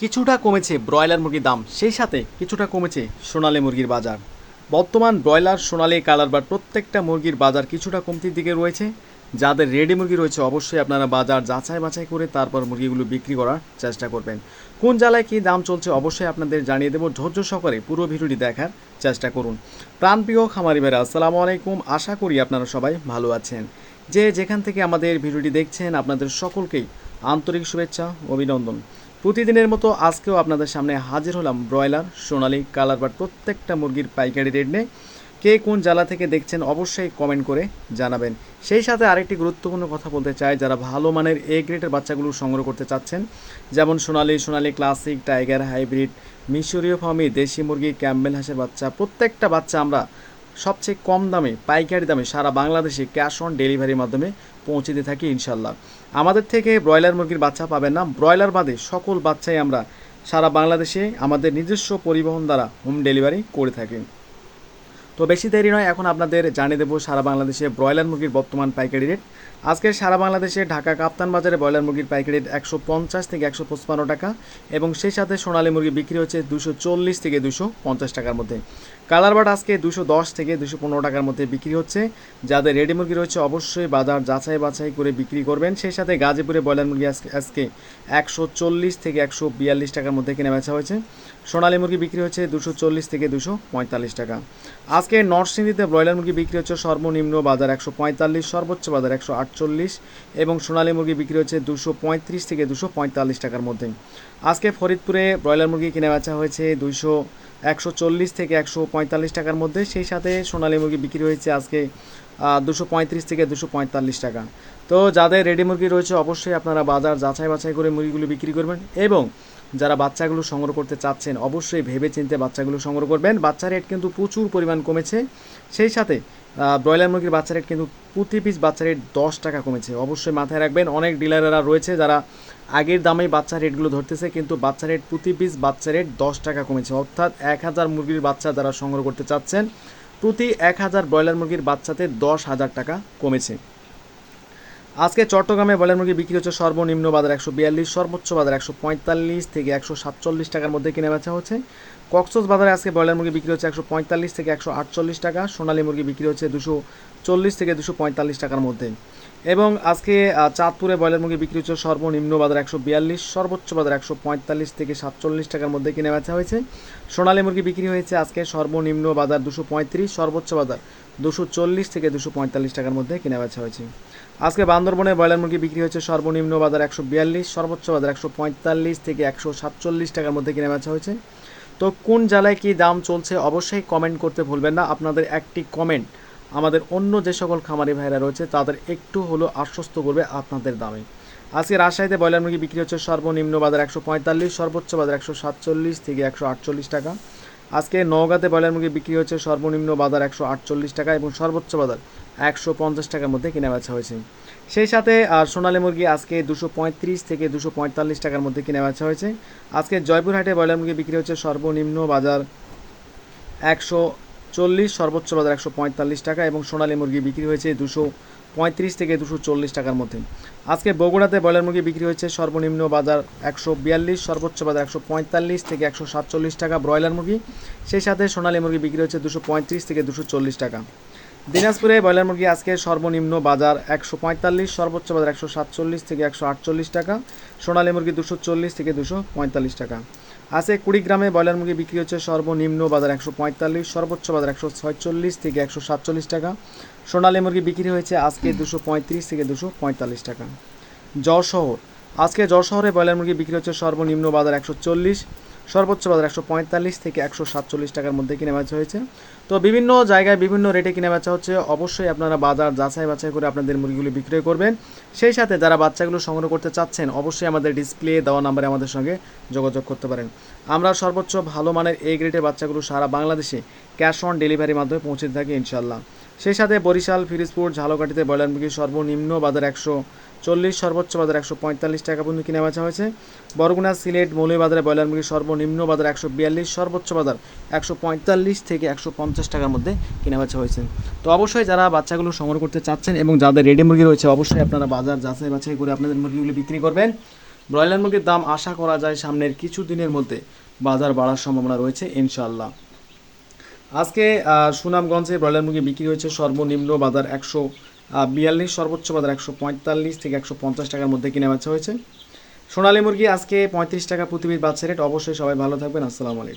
কিছুটা কমেছে ব্রয়লার মুরগির দাম, সেই সাথে কিছুটা কমেছে সোনালী মুরগির বাজার। বর্তমান ব্রয়লার সোনালী কালার বা প্রত্যেকটা মুরগির বাজার কিছুটা কমতির দিকে রয়েছে। যাদের রেডি মুরগি রয়েছে, অবশ্যই আপনারা বাজার যাচাই বাছাই করে তারপর মুরগিগুলো বিক্রি করার চেষ্টা করবেন। কোন জেলায় কী দাম চলছে অবশ্যই আপনাদের জানিয়ে দেবো। ধৈর্য সহকারে পুরো ভিডিওটি দেখার চেষ্টা করুন। প্রাণপ্রিয় খামারি ভাইরা, আসসালামু আলাইকুম। আশা করি আপনারা সবাই ভালো আছেন। যে যেখান থেকে আমাদের ভিডিওটি দেখছেন, আপনাদের সকলকেই আন্তরিক শুভেচ্ছা, অভিনন্দন। প্রতিদিনের মতো আজকেও আপনাদের সামনে হাজির হলাম ব্রয়লার, সোনালি কালার বাট প্রত্যেকটা মুরগির পাইকারি রেট নিয়ে। কে কোন জেলা থেকে দেখছেন অবশ্যই কমেন্ট করে জানাবেন। সেই সাথে আরেকটি গুরুত্বপূর্ণ কথা বলতে চাই, যারা ভালো মানের এ গ্রেডের বাচ্চাগুলো সংগ্রহ করতে চাচ্ছেন, যেমন Sonali Sonali classic, tiger hybrid, মিশরীয় ফার্মি, দেশি মুরগি, ক্যাম্বেল হাঁসের বাচ্চা, প্রত্যেকটা বাচ্চা আমরা সবচেয়ে কম দামে, পাইকারি দামে সারা বাংলাদেশে ক্যাশ অন ডেলিভারির মাধ্যমে পৌঁছে দিয়ে থাকি, ইনশাল্লাহ। আমাদের থেকে ব্রয়লার মুরগির বাচ্চা পাবেন না। ব্রয়লার বাদে সকল বাচ্চাই আমরা সারা বাংলাদেশে আমাদের নিজস্ব পরিবহন দ্বারা হোম ডেলিভারি করে থাকি। তো বেশি দেরি নয়, এখন আপনাদের জানিয়ে দেবো সারা বাংলাদেশে ব্রয়লার মুরগির বর্তমান পাইকারি রেট। আজকে সারা বাংলাদেশে ঢাকা কাপ্তান বাজারে ব্রয়লার মুরগির পাইকারি রেট একশো পঞ্চাশ থেকে একশো পঁচপান্ন টাকা এবং সেই সাথে সোনালী মুরগি বিক্রি হচ্ছে দুশো চল্লিশ থেকে দুশো পঞ্চাশ টাকার মধ্যে। কালার বাট আজকে দুশো দশ থেকে দুশো পনেরো টাকার মধ্যে বিক্রি হচ্ছে। যাদের রেডি মুরগি রয়েছে অবশ্যই বাজার যাচাই বাছাই করে বিক্রি করবেন। সেই সাথে গাজীপুরে ব্রয়লার মুরগি আজকে আজকে একশো চল্লিশ থেকে একশো বিয়াল্লিশ টাকার মধ্যে কিনে বেচা হয়েছে। সোনালী মুরগি বিক্রি হচ্ছে দুশো চল্লিশ থেকে দুশো পঁয়তাল্লিশ টাকা। আজকে নরসিংদীতে ব্রয়লার মুরগি বিক্রি হচ্ছে সর্বনিম্ন বাজার একশো পঁয়তাল্লিশ, সর্বোচ্চ বাজার একশো আটচল্লিশ এবং সোনালী মুরগি বিক্রি হচ্ছে দুশো পঁয়ত্রিশ থেকে দুশো পঁয়তাল্লিশ টাকার মধ্যে। আজকে ফরিদপুরে ব্রয়লার মুরগি কিনে বেচা হয়েছে দুইশো একশো চল্লিশ থেকে একশো পঁয়তাল্লিশ টাকার মধ্যে। সেই সাথে সোনালী মুরগি বিক্রি হয়েছে আজকে দুশো পঁয়ত্রিশ থেকে দুশো পঁয়তাল্লিশ টাকা। তো যাদের রেডি মুরগি রয়েছে অবশ্যই আপনারা বাজার যাচাই বাছাই করে মুরগিগুলো বিক্রি করবেন এবং যারা বাচ্চাগুলো সংগ্রহ করতে চাচ্ছেন, অবশ্যই ভেবে চিনতে বাচ্চাগুলো সংগ্রহ করবেন। বাচ্চা রেট কিন্তু প্রচুর পরিমাণ কমেছে। সেই সাথে ব্রয়লার মুরগির বাচ্চা রেট কিন্তু প্রতি পিস বাচ্চা রেট দশ টাকা কমেছে। অবশ্যই মাথায় রাখবেন, অনেক ডিলারেরা রয়েছে যারা আগের দামেই বাচ্চা রেটগুলো ধরতেছে, কিন্তু বাচ্চা রেট প্রতি পিস বাচ্চা রেট দশ টাকা কমেছে। অর্থাৎ এক হাজার মুরগির বাচ্চা যারা সংগ্রহ করতে চাচ্ছেন, প্রতি এক হাজার ব্রয়লার মুরগির বাচ্চাতে দশ হাজার টাকা কমেছে। আজকে চট্টগ্রামে ব্রয়লার মুরগি বিক্রি হচ্ছে সর্বনিম্ন বাজার একশো বিয়াল্লিশ, সর্বোচ্চ বাজার একশো পঁয়তাল্লিশ থেকে একশো সাতচল্লিশ টাকার মধ্যে কিনে বেচা হচ্ছে। কক্সস বাজারে আজকে ব্রয়লার মুরগি বিক্রি হচ্ছে একশো পঁয়তাল্লিশ থেকে একশো আটচল্লিশ টাকা, সোনালী মুরগি বিক্রি হচ্ছে দুশো চল্লিশ থেকে দুশো পঁয়তাল্লিশ টাকার মধ্যে। এবং আজকে চাঁদপুরে ব্রয়লার মুরগি বিক্রি হচ্ছে সর্বনিম্ন বাজার একশো বিয়াল্লিশ, সর্বোচ্চ বাজার একশো পঁয়তাল্লিশ থেকে সাতচল্লিশ টাকার মধ্যে কিনে বেচা হয়েছে। সোনালী মুরগি বিক্রি হয়েছে আজকে সর্বনিম্ন বাজার দুশো পঁয়ত্রিশ, সর্বোচ্চ বাজার দুশো চল্লিশ থেকে দুশো পঁয়তাল্লিশ টাকার মধ্যে কিনে বেচা হয়েছে। আজকে বান্দরবনে ব্রয়লার মুরগি বিক্রি হয়েছে সর্বনিম্ন বাজার একশো বিয়াল্লিশ, সর্বোচ্চ বাজার একশো পঁয়তাল্লিশ থেকে একশো সাতচল্লিশ টাকার মধ্যে কিনে বেচা হয়েছে। তো কোন জেলায় কী দাম চলছে অবশ্যই কমেন্ট করতে ভুলবেন না। আপনাদের একটি কমেন্ট আমাদের অন্য যে সকল খামারি ভাইরা রয়েছে, তাদের একটু হলো আশ্বস্ত করবে আপনাদের দামে। আজকে রাজশাহীতে ব্রয়লার মুরগি বিক্রি হচ্ছে সর্বনিম্ন বাজার একশো পঁয়তাল্লিশ, সর্বোচ্চ বাজার একশো সাতচল্লিশ থেকে একশো আটচল্লিশ টাকা। আজকে নওগাঁতে ব্রয়লার মুরগি বিক্রি হচ্ছে সর্বনিম্ন বাজার একশো আটচল্লিশ টাকা এবং সর্বোচ্চ বাজার একশো পঞ্চাশ টাকার মধ্যে কেনা বেচা হয়েছে। সেই সাথে আর সোনালী মুরগি আজকে দুশো পঁয়ত্রিশ থেকে দুশো পঁয়তাল্লিশ টাকার মধ্যে কেনা বেচা হয়েছে। আজকে জয়পুরহাটে ব্রয়লার মুরগি বিক্রি হচ্ছে সর্বনিম্ন বাজার একশো চল্লিশ, সর্বোচ্চ বাজার একশো পঁয়তাল্লিশ টাকা এবং সোনালী মুরগি বিক্রি হয়েছে দুশো পঁয়ত্রিশ থেকে দুশো চল্লিশ টাকার মধ্যে। আজকে বগুড়াতে ব্রয়লার মুরগি বিক্রি হয়েছে সর্বনিম্ন বাজার একশো বিয়াল্লিশ, সর্বোচ্চ বাজার একশো পঁয়তাল্লিশ থেকে একশো সাতচল্লিশ টাকা ব্রয়লার মুরগি। সেই সাথে সোনালী মুরগি বিক্রি হচ্ছে দুশো পঁয়ত্রিশ থেকে দুশো চল্লিশ টাকা। দিনাজপুরে ব্রয়লার মুরগি আজকে সর্বনিম্ন বাজার একশো পঁয়তাল্লিশ, সর্বোচ্চ বাজার একশো সাতচল্লিশ থেকে একশো আটচল্লিশ টাকা, সোনালী মুরগি দুশো চল্লিশ থেকে দুশো পঁয়তাল্লিশ টাকা। আছে কুড়িগ্রামে ব্রয়লার মুরগি বিক্রি হচ্ছে সর্বনিম্ন বাজার একশো পঁয়তাল্লিশ, সর্বোচ্চ বাজার একশো ছয়চল্লিশ থেকে একশো সাতচল্লিশ টাকা। সোনালী মুরগি বিক্রি হয়েছে আজকে দুশো পঁয়ত্রিশ থেকে দুশো পঁয়তাল্লিশ টাকা। যশোর, আজকে যশোরে ব্রয়লার মুরগি বিক্রি হচ্ছে সর্বনিম্ন বাজার একশো চল্লিশ সর্বোচ্চ বাজার একশো পঁয়তাল্লিশ থেকে একশো সাতচল্লিশ টাকার মধ্যে কিনে বেচা হয়েছে। তো বিভিন্ন জায়গায় বিভিন্ন রেটে কিনে বেচা হচ্ছে। অবশ্যই আপনারা বাজার যাচাই বাছাই করে আপনাদের মুরগিগুলি বিক্রয় করবেন। সেই সাথে যারা বাচ্চাগুলো সংগ্রহ করতে চাচ্ছেন, অবশ্যই আমাদের ডিসপ্লে দেওয়া নাম্বারে আমাদের সঙ্গে যোগাযোগ করতে পারেন। আমরা সর্বোচ্চ ভালো মানের এই গ্রেডের বাচ্চাগুলো সারা বাংলাদেশে ক্যাশ অন ডেলিভারির মাধ্যমে পৌঁছে থাকি ইনশাল্লাহ সেই সাথে বরিশাল, ফিরিজপুর, ঝালকাঠিতে ব্রয়লার মুরগি সর্বনিম্ন বাজার একশো চল্লিশ, সর্বোচ্চ বাজার একশো পঁয়তাল্লিশ টাকা পর্যন্ত কিনে বেচা হয়েছে। বরগুনা, সিলেট মৌলভীবাজারে ব্রয়লার মুরগি সর্বনিম্ন বাজার একশো বিয়াল্লিশ, সর্বোচ্চ বাজার একশো পঁয়তাল্লিশ থেকে একশো পঞ্চাশ টাকার মধ্যে কিনে বেচা হয়েছে। তো অবশ্যই যারা বাচ্চাগুলো সংগ্রহ করতে চাচ্ছেন এবং যাদের রেডি মুরগি রয়েছে, অবশ্যই আপনারা বাজার যাচাই বাছাই করে আপনাদের মুরগিগুলি বিক্রি করবেন। ব্রয়লার মুরগির দাম আশা করা যায় সামনের কিছু দিনের মধ্যে বাজার বাড়ার সম্ভাবনা রয়েছে ইনশাল্লাহ আজকে সুনামগঞ্জে ব্রয়লার মুরগি বিক্রি হয়েছে সর্বনিম্ন বাজার একশো বিয়াল্লিশ, সর্বোচ্চ বাজার একশো পঁয়তাল্লিশ থেকে একশো পঞ্চাশ টাকার মধ্যে কিনে বেচা হয়েছে। সোনালী মুরগি আজকে পঁয়ত্রিশ টাকা প্রতিবিধ বাচ্চা রেট। অবশ্যই সবাই ভালো থাকবেন। আসসালামু আলাইকুম।